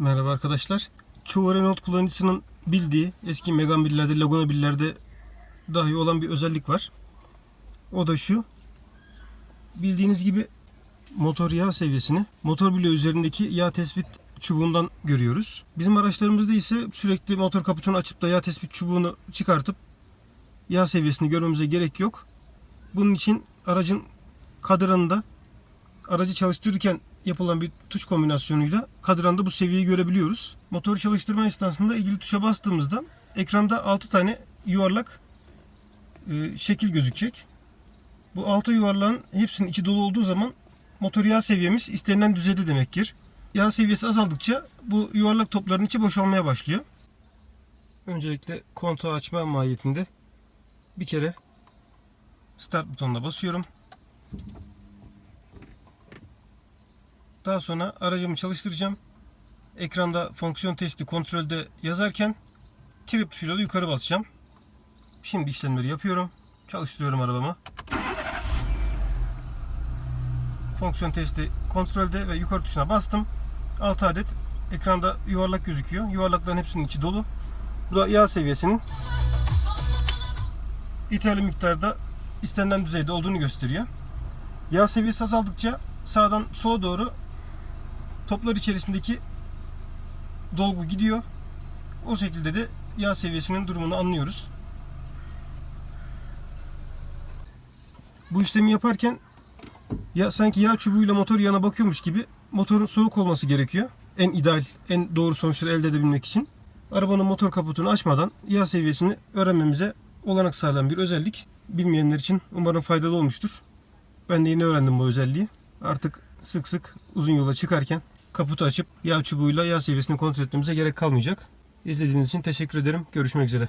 Merhaba arkadaşlar. Çoğu Renault kullanıcısının bildiği eski Megane 1'lerde, Laguna 1'lerde dahi olan bir özellik var. O da şu. Bildiğiniz gibi motor yağ seviyesini motor bloğu üzerindeki yağ tespit çubuğundan görüyoruz. Bizim araçlarımızda ise sürekli motor kaputunu açıp da yağ tespit çubuğunu çıkartıp yağ seviyesini görmemize gerek yok. Bunun için aracın kadranında aracı çalıştırırken yapılan bir tuş kombinasyonuyla kadranda bu seviyeyi görebiliyoruz. Motoru çalıştırma esnasında ilgili tuşa bastığımızda ekranda 6 tane yuvarlak e, şekil gözükecek. Bu 6 yuvarlağın hepsinin içi dolu olduğu zaman motor yağ seviyemiz istenilen düzeyde demektir. Yağ seviyesi azaldıkça bu yuvarlak topların içi boşalmaya başlıyor. Öncelikle kontağı açma mahiyetinde bir kere start butonuna basıyorum. Daha sonra aracımı çalıştıracağım. Ekranda fonksiyon testi kontrolde yazarken trip tuşuyla da yukarı basacağım. Şimdi işlemleri yapıyorum. Çalıştırıyorum arabamı. Fonksiyon testi kontrolde ve yukarı tuşuna bastım. 6 adet ekranda yuvarlak gözüküyor. Yuvarlakların hepsinin içi dolu. Bu da yağ seviyesinin yeterli miktarda istenilen düzeyde olduğunu gösteriyor. Yağ seviyesi azaldıkça sağdan sola doğru toplar içerisindeki dolgu gidiyor. O şekilde de yağ seviyesinin durumunu anlıyoruz. Bu işlemi yaparken ya sanki yağ çubuğuyla motor yağına bakıyormuş gibi motorun soğuk olması gerekiyor. En ideal, en doğru sonuçları elde edebilmek için. Arabanın motor kaputunu açmadan yağ seviyesini öğrenmemize olanak sağlayan bir özellik. Bilmeyenler için umarım faydalı olmuştur. Ben de yeni öğrendim bu özelliği. Artık sık sık uzun yola çıkarken kaputu açıp yağ çubuğuyla yağ seviyesini kontrol etmemize gerek kalmayacak. İzlediğiniz için teşekkür ederim. Görüşmek üzere.